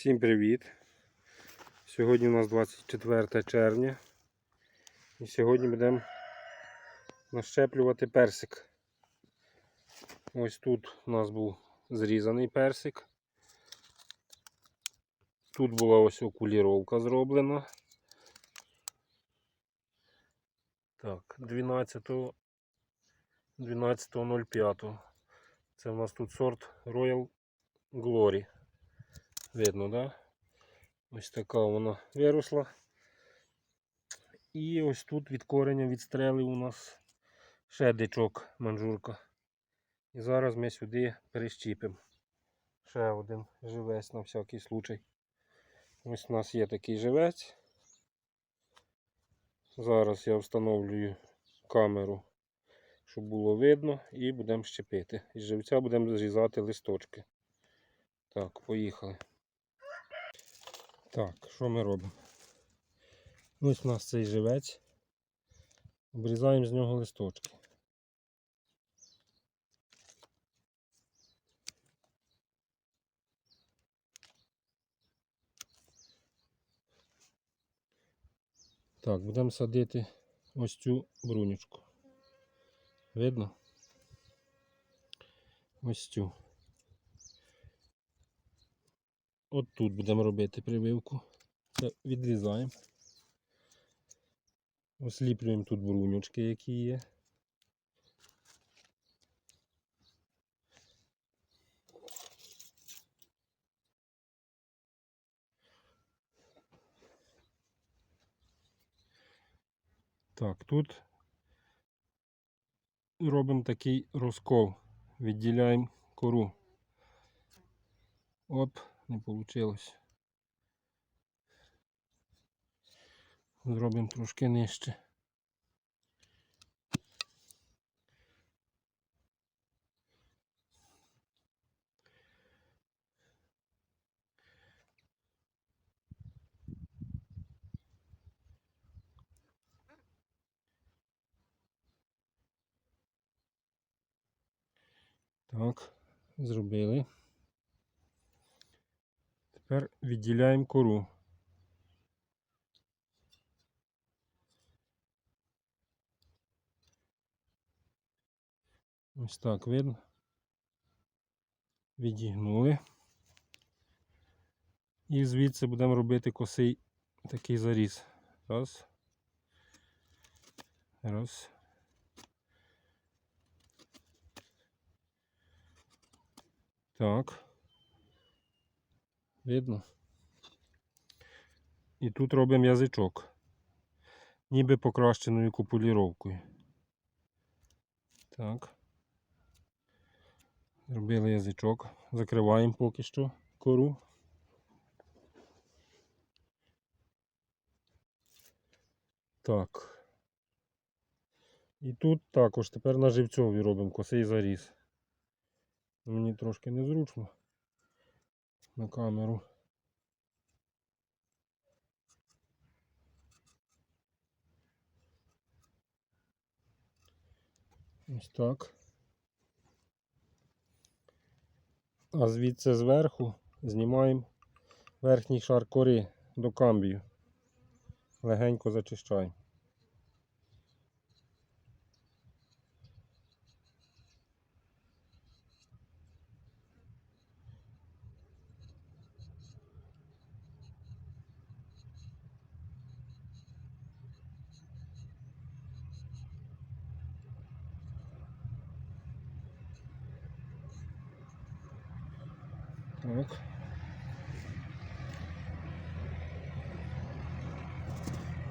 Всім привіт! Сьогодні у нас 24 червня. І сьогодні будемо нащеплювати персик. Ось тут у нас був зрізаний персик. Тут була ось окуліровка зроблена. Так, 12 Це в нас тут сорт Royal Glory. Видно, да? Ось така вона виросла. І ось тут від кореня відстрелив у нас ще дичок манжурка. І зараз ми сюди перещіпимо. Ще один живець на всякий случай. Ось у нас є такий живець. Зараз я встановлюю камеру, щоб було видно, і будемо щепити. Із живця будемо зрізати листочки. Так, поїхали. Так, що ми робимо? Ось у нас цей живець. Обрізаємо з нього листочки. Так, будемо садити ось цю брунючку. Видно? Ось цю. От тут будемо робити прививку. Це відрізаємо. Осліплюємо тут брунючки, які є. Так, тут робимо такий розкол. Відділяємо кору. Оп, не вийшло. Зробимо трошки нижче. Так, зробили. Тепер відділяємо кору. Ось так видно. Відігнули. І звідси будемо робити косий такий заріз. Раз. Раз. Так. Видно? І тут робимо язичок. Ніби покращеною купуліровкою. Так. Зробили язичок. Закриваємо поки що кору. Так. І тут також тепер на живцьові робимо косий заріз. Мені трошки незручно на камеру. Ось так. А звідси зверху знімаємо верхній шар кори до камбію. Легенько зачищаємо. Так.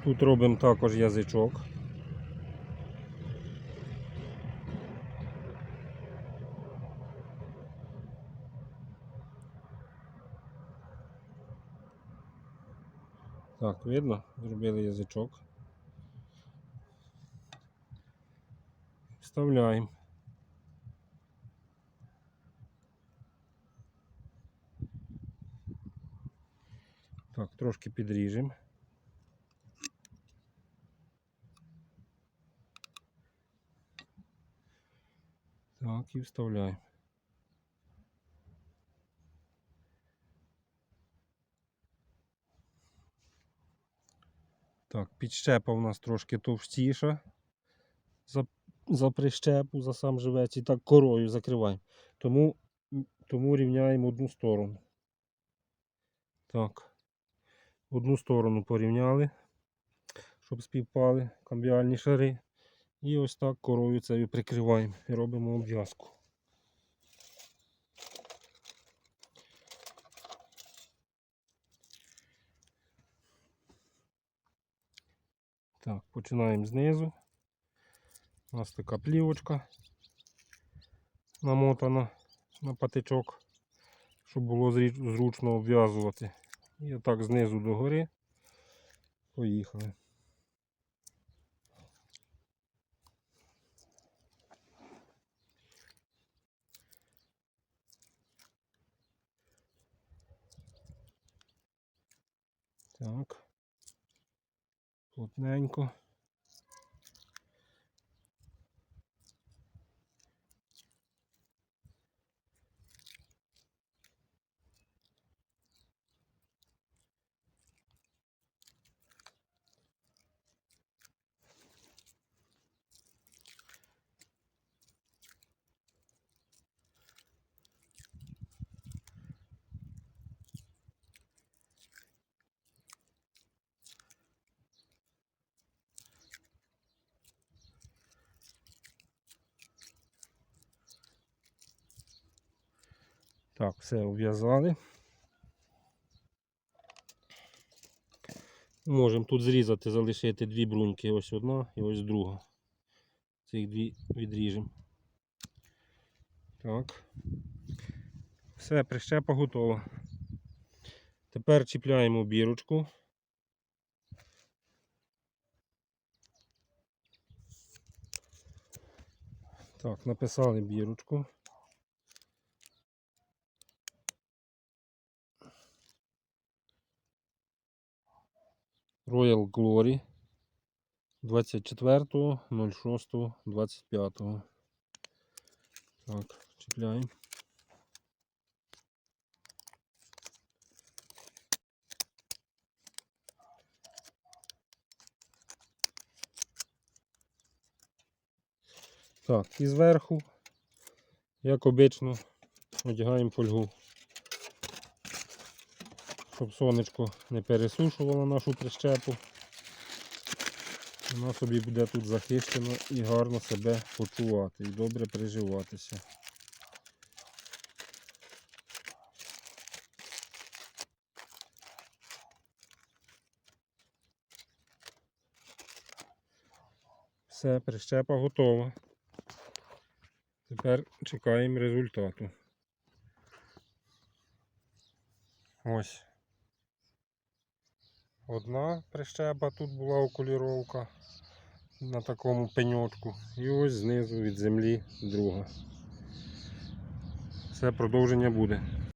Тут робимо також язичок. Так, видно? Зробили язичок. Вставляємо. Так, трошки підріжемо. Так, і вставляємо. Так, підщепа у нас трошки товстіша за за прищепу, за сам живець і так корою закриваємо. Тому тому рівняємо одну сторону. Так. Одну сторону порівняли, щоб співпали камбіальні шари. І ось так корою цією прикриваємо і робимо обв'язку. Так, починаємо знизу. У нас така плівочка намотана на патичок, щоб було зручно обв'язувати. І отак знизу до гори. Поїхали. Так. Плотненько. Так, все обв'язали. Можемо тут зрізати, залишити дві бруньки. Ось одна і ось друга. Цих дві відріжемо. Так. Все, прищепа готова. Тепер чіпляємо бірочку. Так, написали бірочку. Royal Glory 24.06.25. Так, чіпляємо. Так, і зверху, як обично, одягаємо фольгу, щоб сонечко не пересушувало нашу прищепу. Вона собі буде тут захищена і гарно себе почувати і добре приживатися. Все, прищепа готова. Тепер чекаємо результату. Ось. Одна прищеба тут була окуліровка на такому пеньочку. І ось знизу від землі друга. Все продовження буде.